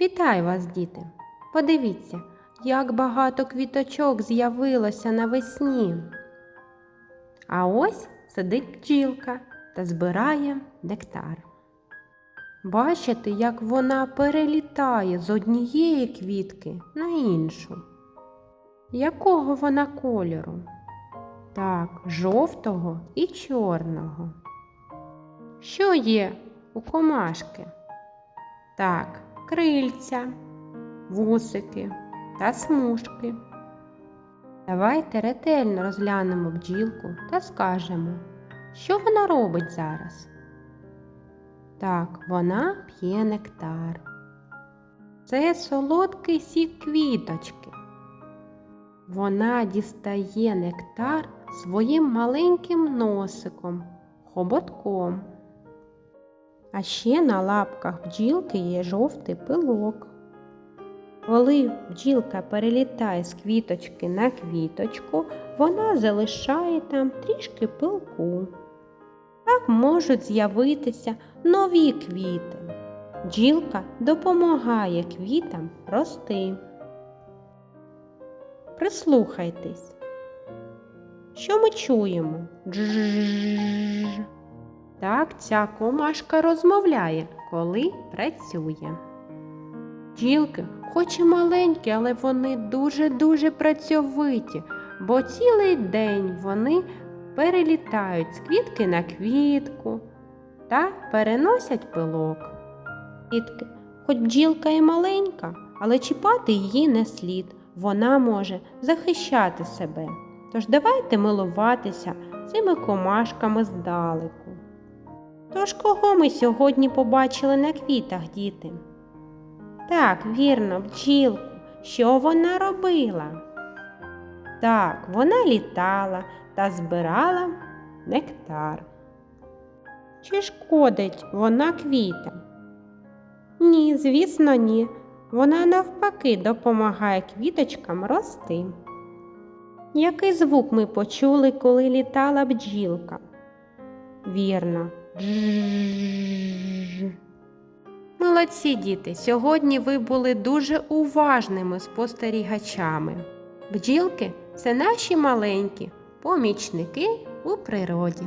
Вітаю вас, діти! Подивіться, як багато квіточок з'явилося навесні. А ось сидить бджілка та збирає нектар. Бачите, як вона перелітає з однієї квітки на іншу. Якого вона кольору? Так, жовтого і чорного. Що є у комашки? Так, крильця, вусики та смужки. Давайте ретельно розглянемо бджілку та скажемо, що вона робить зараз. Так, вона п'є нектар. Це солодкий сік квіточки. Вона дістає нектар своїм маленьким носиком, хоботком. А ще на лапках бджілки є жовтий пилок. Коли бджілка перелітає з квіточки на квіточку, вона залишає там трішки пилку. Так можуть з'явитися нові квіти. Бджілка допомагає квітам рости. Прислухайтесь. Що ми чуємо? Джжжж. Так, ця комашка розмовляє, коли працює. Бджілки, хоч і маленькі, але вони дуже-дуже працьовиті, бо цілий день вони перелітають з квітки на квітку та переносять пилок. Квітки, хоч бджілка і маленька, але чіпати її не слід, вона може захищати себе. Тож давайте милуватися цими комашками здалеку. Тож кого ми сьогодні побачили на квітах, діти? Так, вірно, бджілку. Що вона робила? Так, вона літала та збирала нектар. Чи шкодить вона квітам? Ні, звісно, ні. Вона навпаки допомагає квіточкам рости. Який звук ми почули, коли літала бджілка? Вірно. Молодці діти, сьогодні ви були дуже уважними спостерігачами. Бджілки це наші маленькі помічники у природі.